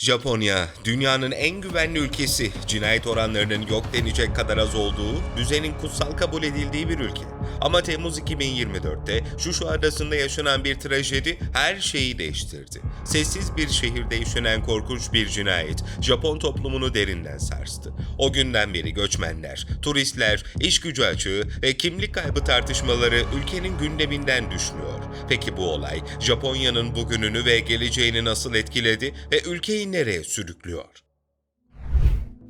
Japonya, dünyanın en güvenli ülkesi. Cinayet oranlarının yok denecek kadar az olduğu, düzenin kutsal kabul edildiği bir ülke. Ama Temmuz 2024'te Şuşu adasında yaşanan bir trajedi her şeyi değiştirdi. Sessiz bir şehirde işlenen korkunç bir cinayet Japon toplumunu derinden sarstı. O günden beri göçmenler, turistler, iş gücü açığı ve kimlik kaybı tartışmaları ülkenin gündeminden düşmüyor. Peki bu olay Japonya'nın bugününü ve geleceğini nasıl etkiledi ve ülkeyi nereye sürüklüyor?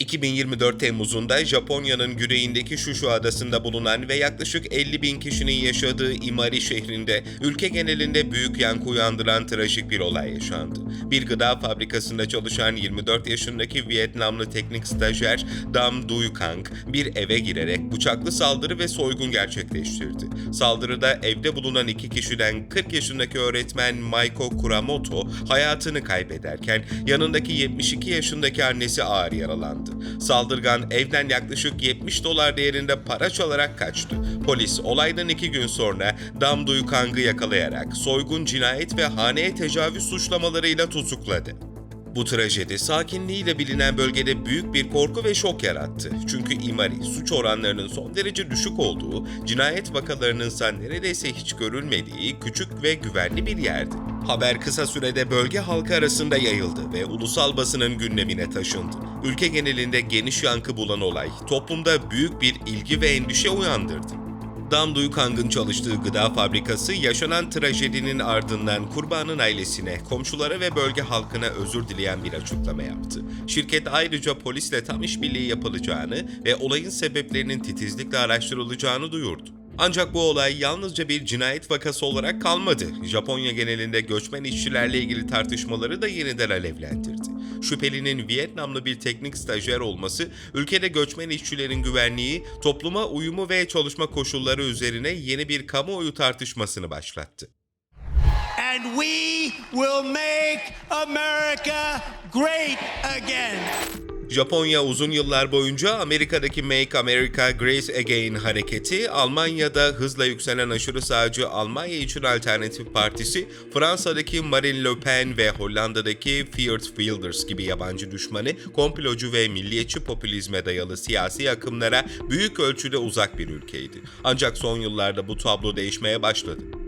2024 Temmuz'unda Japonya'nın güneyindeki Şuşu adasında bulunan ve yaklaşık 50 bin kişinin yaşadığı Imari şehrinde ülke genelinde büyük yankı uyandıran trajik bir olay yaşandı. Bir gıda fabrikasında çalışan 24 yaşındaki Vietnamlı teknik stajyer Dam Duy Kang bir eve girerek bıçaklı saldırı ve soygun gerçekleştirdi. Saldırıda evde bulunan iki kişiden 40 yaşındaki öğretmen Maiko Kuramoto hayatını kaybederken yanındaki 72 yaşındaki annesi ağır yaralandı. Saldırgan evden yaklaşık 70 dolar değerinde para çalarak kaçtı. Polis olaydan iki gün sonra Dam Duy Kang'ı yakalayarak soygun, cinayet ve haneye tecavüz suçlamalarıyla tutukladı. Bu trajedi sakinliğiyle bilinen bölgede büyük bir korku ve şok yarattı. Çünkü Imari suç oranlarının son derece düşük olduğu, cinayet vakalarının ise neredeyse hiç görülmediği küçük ve güvenli bir yerdi. Haber kısa sürede bölge halkı arasında yayıldı ve ulusal basının gündemine taşındı. Ülke genelinde geniş yankı bulan olay toplumda büyük bir ilgi ve endişe uyandırdı. Dam Duykang'ın çalıştığı gıda fabrikası yaşanan trajedinin ardından kurbanın ailesine, komşulara ve bölge halkına özür dileyen bir açıklama yaptı. Şirket ayrıca polisle tam işbirliği yapılacağını ve olayın sebeplerinin titizlikle araştırılacağını duyurdu. Ancak bu olay yalnızca bir cinayet vakası olarak kalmadı. Japonya genelinde göçmen işçilerle ilgili tartışmaları da yeniden alevlendirdi. Şüphelinin Vietnamlı bir teknik stajyer olması, ülkede göçmen işçilerin güvenliği, topluma uyumu ve çalışma koşulları üzerine yeni bir kamuoyu tartışmasını başlattı. and we will make America great again. Japonya uzun yıllar boyunca Amerika'daki Make America Great Again hareketi, Almanya'da hızla yükselen aşırı sağcı Almanya için Alternatif Partisi, Fransa'daki Marine Le Pen ve Hollanda'daki Geert Wilders gibi yabancı düşmanı, komplocu ve milliyetçi popülizme dayalı siyasi akımlara büyük ölçüde uzak bir ülkeydi. Ancak son yıllarda bu tablo değişmeye başladı.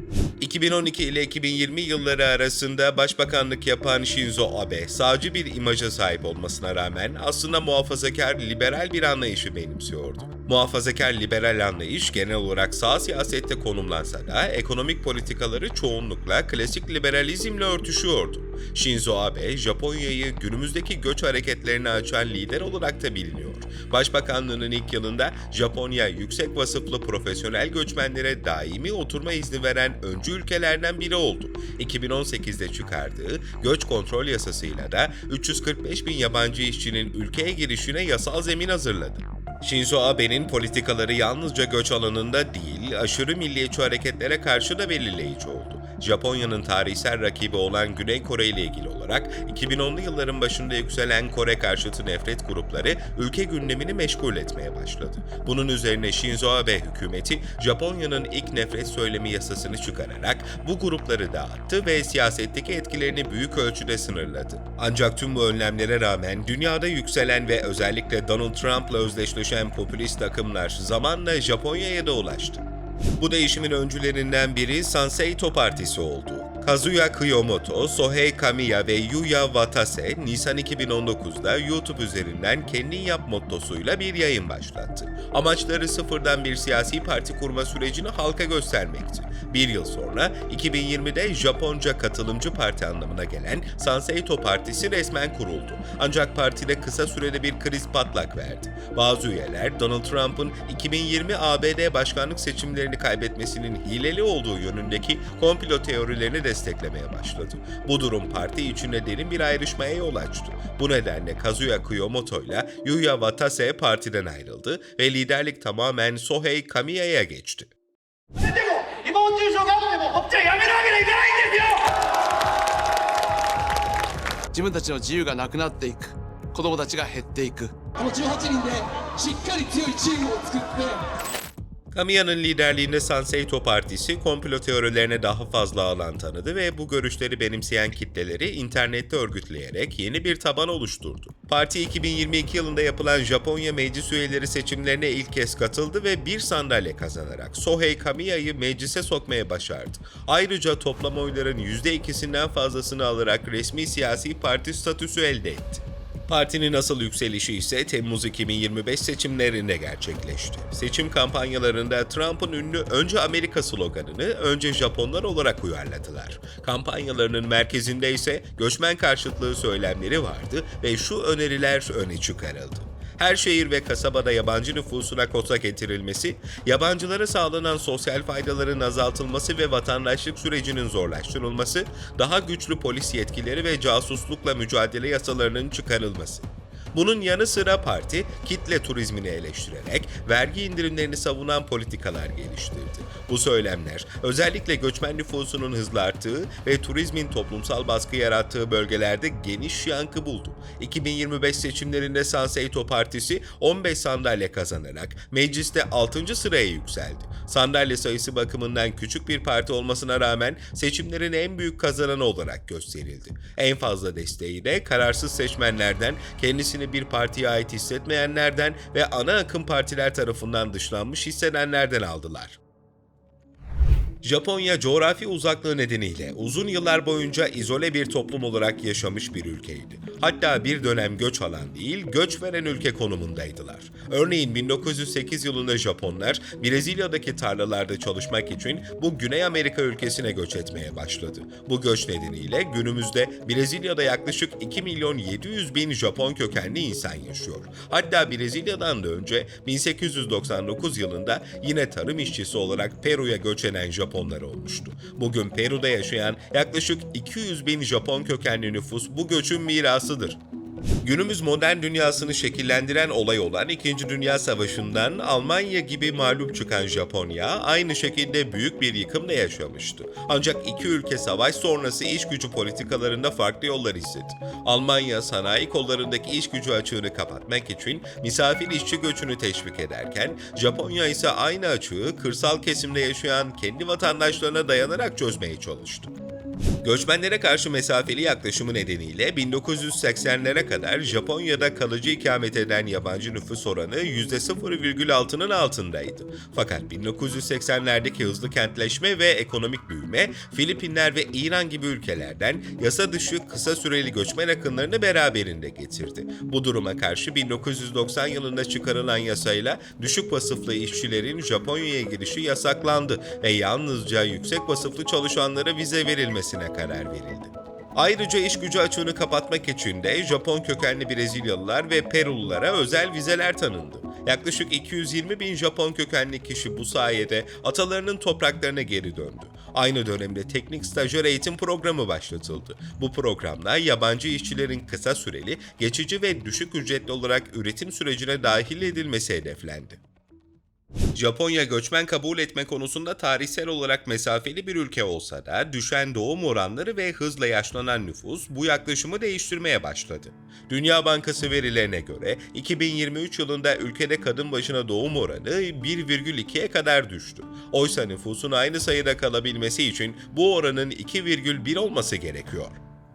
2012 ile 2020 yılları arasında başbakanlık yapan Shinzo Abe, sağcı bir imaja sahip olmasına rağmen aslında muhafazakar liberal bir anlayışı benimsiyordu. Muhafazakar liberal anlayış genel olarak sağ siyasette konumlansa da ekonomik politikaları çoğunlukla klasik liberalizmle örtüşüyordu. Shinzo Abe, Japonya'yı günümüzdeki göç hareketlerini açan lider olarak da biliniyor. Başbakanlığının ilk yılında Japonya yüksek vasıflı profesyonel göçmenlere daimi oturma izni veren öncü ülkelerden biri oldu. 2018'de çıkardığı göç kontrol yasasıyla da 345 bin yabancı işçinin ülkeye girişine yasal zemin hazırladı. Shinzo Abe'nin politikaları yalnızca göç alanında değil, aşırı milliyetçi hareketlere karşı da belirleyici oldu. Japonya'nın tarihsel rakibi olan Güney Kore ile ilgili olarak 2010'lu yılların başında yükselen Kore karşıtı nefret grupları ülke gündemini meşgul etmeye başladı. Bunun üzerine Shinzo Abe hükümeti Japonya'nın ilk nefret söylemi yasasını çıkararak bu grupları dağıttı ve siyasetteki etkilerini büyük ölçüde sınırladı. Ancak tüm bu önlemlere rağmen dünyada yükselen ve özellikle Donald Trump'la özdeşleşen popülist akımlar zamanla Japonya'ya da ulaştı. Bu değişimin öncülerinden biri Sanseito Partisi oldu. Kazuya Kiyomoto, Sohei Kamiya ve Yuya Watase, Nisan 2019'da YouTube üzerinden kendin yap mottosuyla bir yayın başlattı. Amaçları sıfırdan bir siyasi parti kurma sürecini halka göstermekti. Bir yıl sonra 2020'de Japonca katılımcı parti anlamına gelen Sanseito Partisi resmen kuruldu. Ancak partide kısa sürede bir kriz patlak verdi. Bazı üyeler Donald Trump'ın 2020 ABD başkanlık seçimlerini kaybetmesinin hileli olduğu yönündeki komplo teorilerini desteklemeye başladı. Bu durum parti içinde derin bir ayrışmaya yol açtı. Bu nedenle Kazuya Kiyomoto ile Yuya Watase partiden ayrıldı ve liderlik tamamen Sohei Kamiya'ya geçti. Kamiya'nın liderliğinde Sanseito Partisi komplo teorilerine daha fazla alan tanıdı ve bu görüşleri benimseyen kitleleri internette örgütleyerek yeni bir taban oluşturdu. Parti 2022 yılında yapılan Japonya meclis üyeleri seçimlerine ilk kez katıldı ve bir sandalye kazanarak Sohei Kamiya'yı meclise sokmaya başardı. Ayrıca toplam oyların %2'sinden fazlasını alarak resmi siyasi parti statüsü elde etti. Partinin asıl yükselişi ise Temmuz 2025 seçimlerinde gerçekleşti. Seçim kampanyalarında Trump'ın ünlü Önce Amerika sloganını önce Japonlar olarak uyarladılar. Kampanyalarının merkezinde ise göçmen karşıtlığı söylemleri vardı ve şu öneriler öne çıkarıldı. Her şehir ve kasabada yabancı nüfusuna kota getirilmesi, yabancılara sağlanan sosyal faydaların azaltılması ve vatandaşlık sürecinin zorlaştırılması, daha güçlü polis yetkileri ve casuslukla mücadele yasalarının çıkarılması. Bunun yanı sıra parti kitle turizmini eleştirerek vergi indirimlerini savunan politikalar geliştirdi. Bu söylemler özellikle göçmen nüfusunun hızla arttığı ve turizmin toplumsal baskı yarattığı bölgelerde geniş yankı buldu. 2025 seçimlerinde Sanseito Partisi 15 sandalye kazanarak mecliste 6. sıraya yükseldi. Sandalye sayısı bakımından küçük bir parti olmasına rağmen seçimlerin en büyük kazananı olarak gösterildi. En fazla desteği de kararsız seçmenlerden, kendisini bir partiye ait hissetmeyenlerden ve ana akım partiler tarafından dışlanmış hissedenlerden aldılar. Japonya coğrafi uzaklığı nedeniyle uzun yıllar boyunca izole bir toplum olarak yaşamış bir ülkeydi. Hatta bir dönem göç alan değil, göç veren ülke konumundaydılar. Örneğin 1908 yılında Japonlar Brezilya'daki tarlalarda çalışmak için bu Güney Amerika ülkesine göç etmeye başladı. Bu göç nedeniyle günümüzde Brezilya'da yaklaşık 2 milyon 700 bin Japon kökenli insan yaşıyor. Hatta Brezilya'dan da önce 1899 yılında yine tarım işçisi olarak Peru'ya göç eden Japonlar olmuştu. Bugün Peru'da yaşayan yaklaşık 200 bin Japon kökenli nüfus bu göçün mirasıdır. Günümüz modern dünyasını şekillendiren olay olan İkinci Dünya Savaşı'ndan Almanya gibi mağlup çıkan Japonya aynı şekilde büyük bir yıkımla yaşamıştı. Ancak iki ülke savaş sonrası iş gücü politikalarında farklı yollar izledi. Almanya sanayi kollarındaki iş gücü açığını kapatmak için misafir işçi göçünü teşvik ederken Japonya ise aynı açığı kırsal kesimde yaşayan kendi vatandaşlarına dayanarak çözmeye çalıştı. Göçmenlere karşı mesafeli yaklaşımı nedeniyle 1980'lere kadar Japonya'da kalıcı ikamet eden yabancı nüfus oranı %0,6'nın altındaydı. Fakat 1980'lerdeki hızlı kentleşme ve ekonomik büyüme Filipinler ve İran gibi ülkelerden yasa dışı kısa süreli göçmen akınlarını beraberinde getirdi. Bu duruma karşı 1990 yılında çıkarılan yasayla düşük vasıflı işçilerin Japonya'ya girişi yasaklandı ve yalnızca yüksek vasıflı çalışanlara vize verilmesine karar verildi. Ayrıca iş gücü açığını kapatmak için de Japon kökenli Brezilyalılar ve Perululara özel vizeler tanındı. Yaklaşık 220 bin Japon kökenli kişi bu sayede atalarının topraklarına geri döndü. Aynı dönemde teknik stajyer eğitim programı başlatıldı. Bu programla yabancı işçilerin kısa süreli, geçici ve düşük ücretli olarak üretim sürecine dahil edilmesi hedeflendi. Japonya göçmen kabul etme konusunda tarihsel olarak mesafeli bir ülke olsa da düşen doğum oranları ve hızla yaşlanan nüfus bu yaklaşımı değiştirmeye başladı. Dünya Bankası verilerine göre 2023 yılında ülkede kadın başına doğum oranı 1,2'ye kadar düştü. Oysa nüfusun aynı sayıda kalabilmesi için bu oranın 2,1 olması gerekiyor.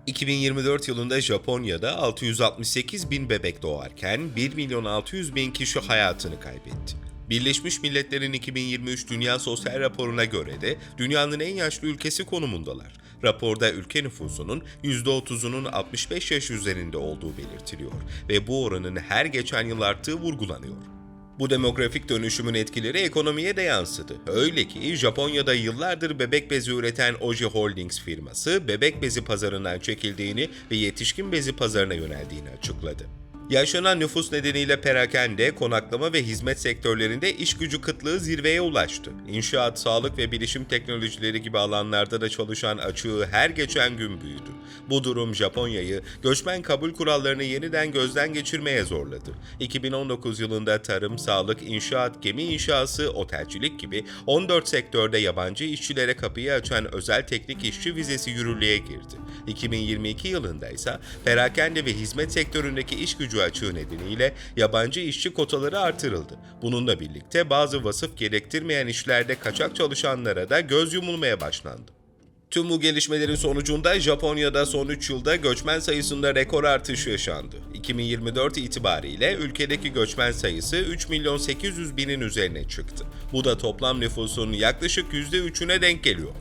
2024 yılında Japonya'da 668 bin bebek doğarken 1 milyon 600 bin kişi hayatını kaybetti. Birleşmiş Milletler'in 2023 Dünya Sosyal Raporu'na göre de dünyanın en yaşlı ülkesi konumundalar. Raporda ülke nüfusunun %30'unun 65 yaş üzerinde olduğu belirtiliyor ve bu oranın her geçen yıl arttığı vurgulanıyor. Bu demografik dönüşümün etkileri ekonomiye de yansıdı. Öyle ki Japonya'da yıllardır bebek bezi üreten Oji Holdings firması bebek bezi pazarından çekildiğini ve yetişkin bezi pazarına yöneldiğini açıkladı. Yaşanan nüfus nedeniyle perakende, konaklama ve hizmet sektörlerinde iş gücü kıtlığı zirveye ulaştı. İnşaat, sağlık ve bilişim teknolojileri gibi alanlarda da çalışan açığı her geçen gün büyüdü. Bu durum Japonya'yı göçmen kabul kurallarını yeniden gözden geçirmeye zorladı. 2019 yılında tarım, sağlık, inşaat, gemi inşası, otelcilik gibi 14 sektörde yabancı işçilere kapıyı açan özel teknik işçi vizesi yürürlüğe girdi. 2022 yılında ise perakende ve hizmet sektöründeki iş gücü açığı nedeniyle yabancı işçi kotaları artırıldı. Bununla birlikte bazı vasıf gerektirmeyen işlerde kaçak çalışanlara da göz yumulmaya başlandı. Tüm bu gelişmelerin sonucunda Japonya'da son 3 yılda göçmen sayısında rekor artış yaşandı. 2024 itibariyle ülkedeki göçmen sayısı 3 milyon 800 binin üzerine çıktı. Bu da toplam nüfusun yaklaşık %3'üne denk geliyor.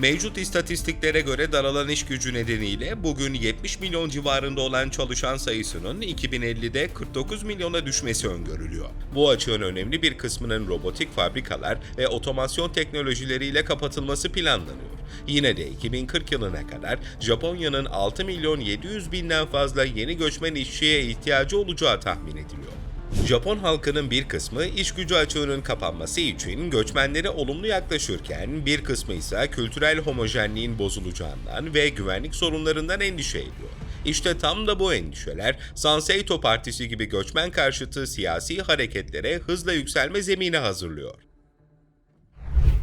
Mevcut istatistiklere göre daralan iş gücü nedeniyle bugün 70 milyon civarında olan çalışan sayısının 2050'de 49 milyona düşmesi öngörülüyor. Bu açığın önemli bir kısmının robotik fabrikalar ve otomasyon teknolojileriyle kapatılması planlanıyor. Yine de 2040 yılına kadar Japonya'nın 6 milyon 700 binden fazla yeni göçmen işçiye ihtiyacı olacağı tahmin ediliyor. Japon halkının bir kısmı iş gücü açığının kapanması için göçmenlere olumlu yaklaşırken bir kısmı ise kültürel homojenliğin bozulacağından ve güvenlik sorunlarından endişe ediyor. İşte tam da bu endişeler Sanseito Partisi gibi göçmen karşıtı siyasi hareketlere hızla yükselme zemini hazırlıyor.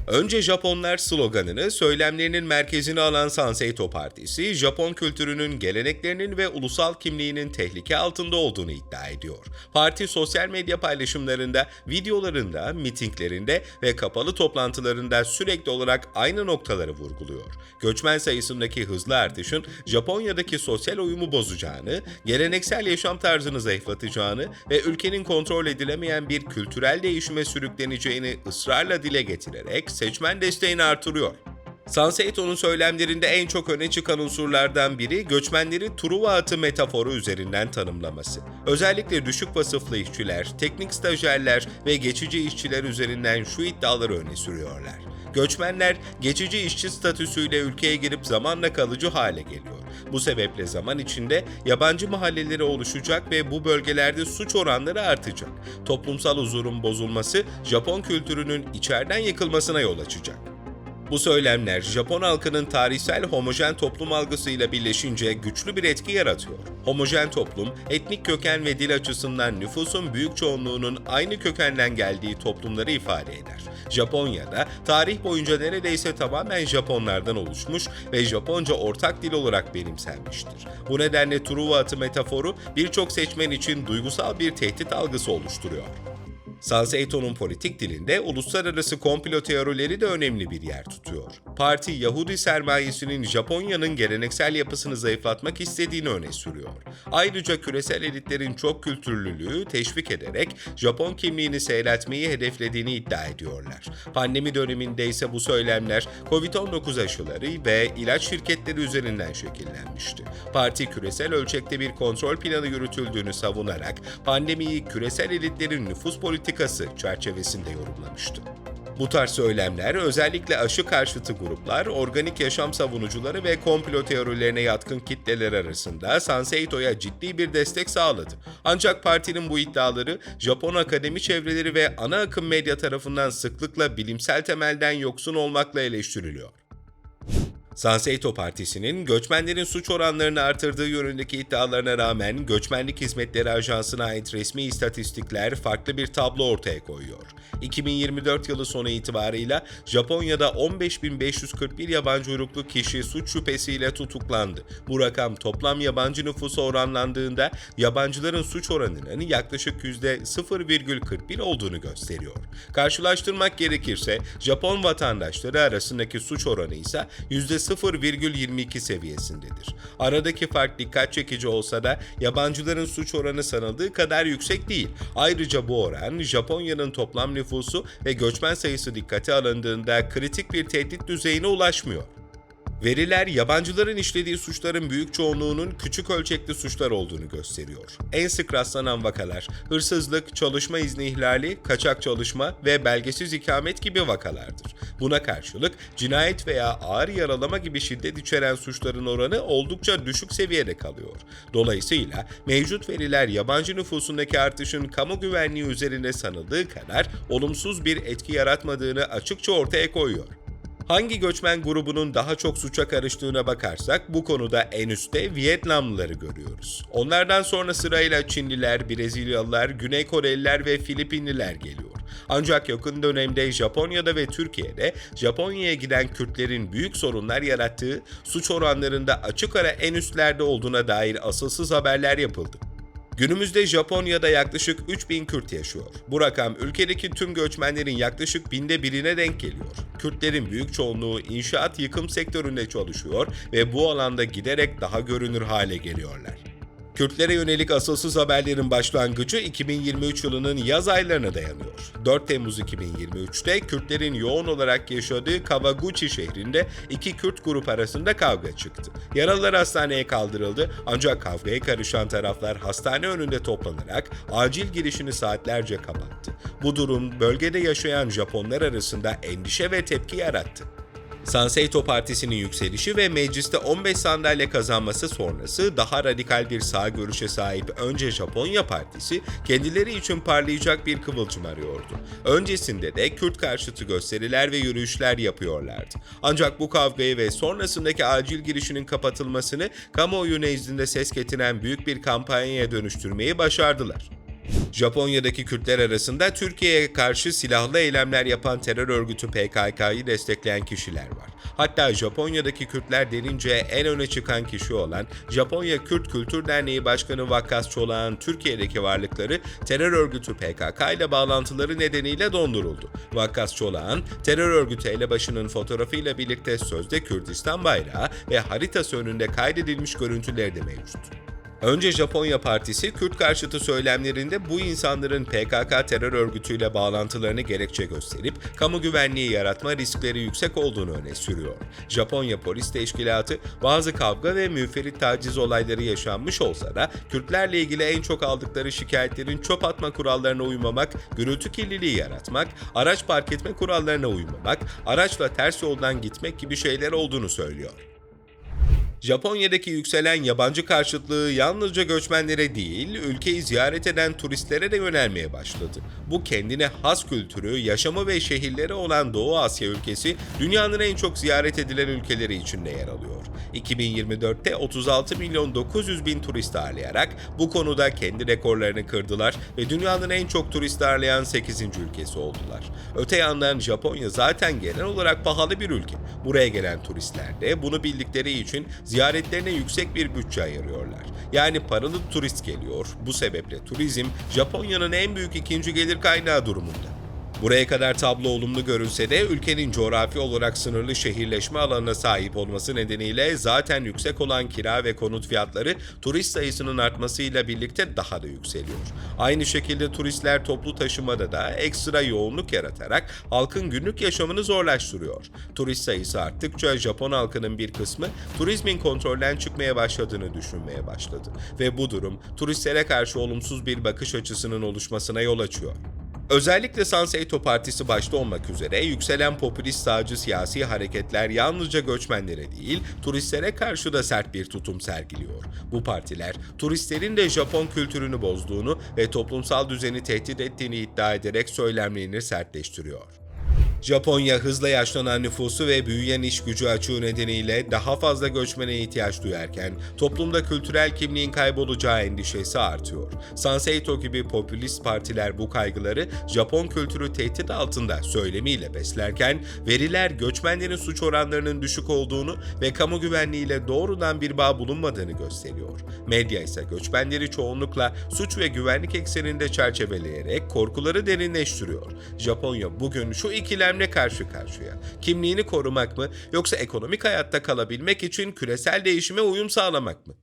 Önce Japonlar sloganını söylemlerinin merkezine alan Sanseito Partisi, Japon kültürünün, geleneklerinin ve ulusal kimliğinin tehlike altında olduğunu iddia ediyor. Parti sosyal medya paylaşımlarında, videolarında, mitinglerinde ve kapalı toplantılarında sürekli olarak aynı noktaları vurguluyor. Göçmen sayısındaki hızlı artışın Japonya'daki sosyal uyumu bozacağını, geleneksel yaşam tarzını zayıflatacağını ve ülkenin kontrol edilemeyen bir kültürel değişime sürükleneceğini ısrarla dile getirerek seçmen desteğini artırıyor. Sanseito'nun söylemlerinde en çok öne çıkan unsurlardan biri göçmenleri Truva atı metaforu üzerinden tanımlaması. Özellikle düşük vasıflı işçiler, teknik stajyerler ve geçici işçiler üzerinden şu iddiaları öne sürüyorlar. Göçmenler geçici işçi statüsüyle ülkeye girip zamanla kalıcı hale geliyor. Bu sebeple zaman içinde yabancı mahalleleri oluşacak ve bu bölgelerde suç oranları artacak. Toplumsal huzurun bozulması Japon kültürünün içeriden yıkılmasına yol açacak. Bu söylemler Japon halkının tarihsel homojen toplum algısıyla birleşince güçlü bir etki yaratıyor. Homojen toplum, etnik köken ve dil açısından nüfusun büyük çoğunluğunun aynı kökenden geldiği toplumları ifade eder. Japonya'da tarih boyunca neredeyse tamamen Japonlardan oluşmuş ve Japonca ortak dil olarak benimsenmiştir. Bu nedenle Truva atı metaforu birçok seçmen için duygusal bir tehdit algısı oluşturuyor. Sanseito'nun politik dilinde uluslararası komplo teorileri de önemli bir yer tutuyor. Parti Yahudi sermayesinin Japonya'nın geleneksel yapısını zayıflatmak istediğini öne sürüyor. Ayrıca küresel elitlerin çok kültürlülüğü teşvik ederek Japon kimliğini seyretmeyi hedeflediğini iddia ediyorlar. Pandemi döneminde ise bu söylemler Covid-19 aşıları ve ilaç şirketleri üzerinden şekillenmişti. Parti küresel ölçekte bir kontrol planı yürütüldüğünü savunarak pandemiyi küresel elitlerin nüfus politikası çerçevesinde yorumlamıştı. Bu tarz söylemler özellikle aşı karşıtı gruplar, organik yaşam savunucuları ve komplo teorilerine yatkın kitleler arasında Sanseito'ya ciddi bir destek sağladı. Ancak partinin bu iddiaları Japon akademi çevreleri ve ana akım medya tarafından sıklıkla bilimsel temelden yoksun olmakla eleştiriliyor. Sanseito Partisi'nin göçmenlerin suç oranlarını artırdığı yönündeki iddialarına rağmen Göçmenlik Hizmetleri Ajansı'na ait resmi istatistikler farklı bir tablo ortaya koyuyor. 2024 yılı sonu itibarıyla Japonya'da 15.541 yabancı uyruklu kişi suç şüphesiyle tutuklandı. Bu rakam toplam yabancı nüfusa oranlandığında yabancıların suç oranının yaklaşık %0,41 olduğunu gösteriyor. Karşılaştırmak gerekirse Japon vatandaşları arasındaki suç oranı ise %0,22 seviyesindedir. Aradaki fark dikkat çekici olsa da yabancıların suç oranı sanıldığı kadar yüksek değil. Ayrıca bu oran Japonya'nın toplam nüfusu ve göçmen sayısı dikkate alındığında kritik bir tehdit düzeyine ulaşmıyor. Veriler yabancıların işlediği suçların büyük çoğunluğunun küçük ölçekli suçlar olduğunu gösteriyor. En sık rastlanan vakalar hırsızlık, çalışma izni ihlali, kaçak çalışma ve belgesiz ikamet gibi vakalardır. Buna karşılık cinayet veya ağır yaralama gibi şiddet içeren suçların oranı oldukça düşük seviyede kalıyor. Dolayısıyla mevcut veriler yabancı nüfusundaki artışın kamu güvenliği üzerinde sanıldığı kadar olumsuz bir etki yaratmadığını açıkça ortaya koyuyor. Hangi göçmen grubunun daha çok suça karıştığına bakarsak bu konuda en üstte Vietnamlıları görüyoruz. Onlardan sonra sırayla Çinliler, Brezilyalılar, Güney Koreliler ve Filipinliler geliyor. Ancak yakın dönemde Japonya'da ve Türkiye'de Japonya'ya giden Kürtlerin büyük sorunlar yarattığı suç oranlarında açık ara en üstlerde olduğuna dair asılsız haberler yapıldı. Günümüzde Japonya'da yaklaşık 3000 Kürt yaşıyor. Bu rakam ülkedeki tüm göçmenlerin yaklaşık binde birine denk geliyor. Kürtlerin büyük çoğunluğu inşaat yıkım sektöründe çalışıyor ve bu alanda giderek daha görünür hale geliyorlar. Kürtlere yönelik asılsız haberlerin başlangıcı 2023 yılının yaz aylarına dayanıyor. 4 Temmuz 2023'te Kürtlerin yoğun olarak yaşadığı Kawaguchi şehrinde iki Kürt grup arasında kavga çıktı. Yaralılar hastaneye kaldırıldı ancak kavgaya karışan taraflar hastane önünde toplanarak acil girişini saatlerce kapattı. Bu durum bölgede yaşayan Japonlar arasında endişe ve tepki yarattı. Sanseito Partisi'nin yükselişi ve mecliste 15 sandalye kazanması sonrası daha radikal bir sağ görüşe sahip önce Japonya Partisi kendileri için parlayacak bir kıvılcım arıyordu. Öncesinde de Kürt karşıtı gösteriler ve yürüyüşler yapıyorlardı. Ancak bu kavgayı ve sonrasındaki acil girişinin kapatılmasını kamuoyu nezdinde ses getiren büyük bir kampanyaya dönüştürmeyi başardılar. Japonya'daki Kürtler arasında Türkiye'ye karşı silahlı eylemler yapan terör örgütü PKK'yı destekleyen kişiler var. Hatta Japonya'daki Kürtler denince en öne çıkan kişi olan Japonya Kürt Kültür Derneği Başkanı Vakkas Çolak'ın Türkiye'deki varlıkları terör örgütü PKK ile bağlantıları nedeniyle donduruldu. Vakkas Çolak'ın terör örgütü elebaşının fotoğrafıyla birlikte sözde Kürdistan bayrağı ve haritası önünde kaydedilmiş görüntüleri de mevcut. Önce Japonya Partisi Kürt karşıtı söylemlerinde bu insanların PKK terör örgütüyle bağlantılarını gerekçe gösterip kamu güvenliği yaratma riskleri yüksek olduğunu öne sürüyor. Japonya Polis Teşkilatı bazı kavga ve müferit taciz olayları yaşanmış olsa da Kürtlerle ilgili en çok aldıkları şikayetlerin çöp atma kurallarına uymamak, gürültü kirliliği yaratmak, araç park etme kurallarına uymamak, araçla ters yoldan gitmek gibi şeyler olduğunu söylüyor. Japonya'daki yükselen yabancı karşıtlığı yalnızca göçmenlere değil, ülkeyi ziyaret eden turistlere de yönelmeye başladı. Bu kendine has kültürü, yaşamı ve şehirleri olan Doğu Asya ülkesi dünyanın en çok ziyaret edilen ülkeleri içinde yer alıyor. 2024'te 36 milyon 900 bin turist ağırlayarak bu konuda kendi rekorlarını kırdılar ve dünyanın en çok turist ağırlayan 8. ülkesi oldular. Öte yandan Japonya zaten genel olarak pahalı bir ülke. Buraya gelen turistler de bunu bildikleri için ziyaretlerine yüksek bir bütçe ayırıyorlar. Yani paralı turist geliyor. Bu sebeple turizm Japonya'nın en büyük ikinci gelir kaynağı durumunda. Buraya kadar tablo olumlu görülse de ülkenin coğrafi olarak sınırlı şehirleşme alanına sahip olması nedeniyle zaten yüksek olan kira ve konut fiyatları turist sayısının artmasıyla birlikte daha da yükseliyor. Aynı şekilde turistler toplu taşımada da ekstra yoğunluk yaratarak halkın günlük yaşamını zorlaştırıyor. Turist sayısı arttıkça Japon halkının bir kısmı turizmin kontrolden çıkmaya başladığını düşünmeye başladı ve bu durum turistlere karşı olumsuz bir bakış açısının oluşmasına yol açıyor. Özellikle Sanseito Partisi başta olmak üzere yükselen popülist sağcı siyasi hareketler yalnızca göçmenlere değil, turistlere karşı da sert bir tutum sergiliyor. Bu partiler, turistlerin de Japon kültürünü bozduğunu ve toplumsal düzeni tehdit ettiğini iddia ederek söylemlerini sertleştiriyor. Japonya hızla yaşlanan nüfusu ve büyüyen iş gücü açığı nedeniyle daha fazla göçmene ihtiyaç duyarken toplumda kültürel kimliğin kaybolacağı endişesi artıyor. Sanseito gibi popülist partiler bu kaygıları Japon kültürü tehdit altında söylemiyle beslerken veriler göçmenlerin suç oranlarının düşük olduğunu ve kamu güvenliğiyle doğrudan bir bağ bulunmadığını gösteriyor. Medya ise göçmenleri çoğunlukla suç ve güvenlik ekseninde çerçeveleyerek korkuları derinleştiriyor. Japonya bugün şu ikilemle karşı karşıya. Kimliğini korumak mı yoksa ekonomik hayatta kalabilmek için küresel değişime uyum sağlamak mı?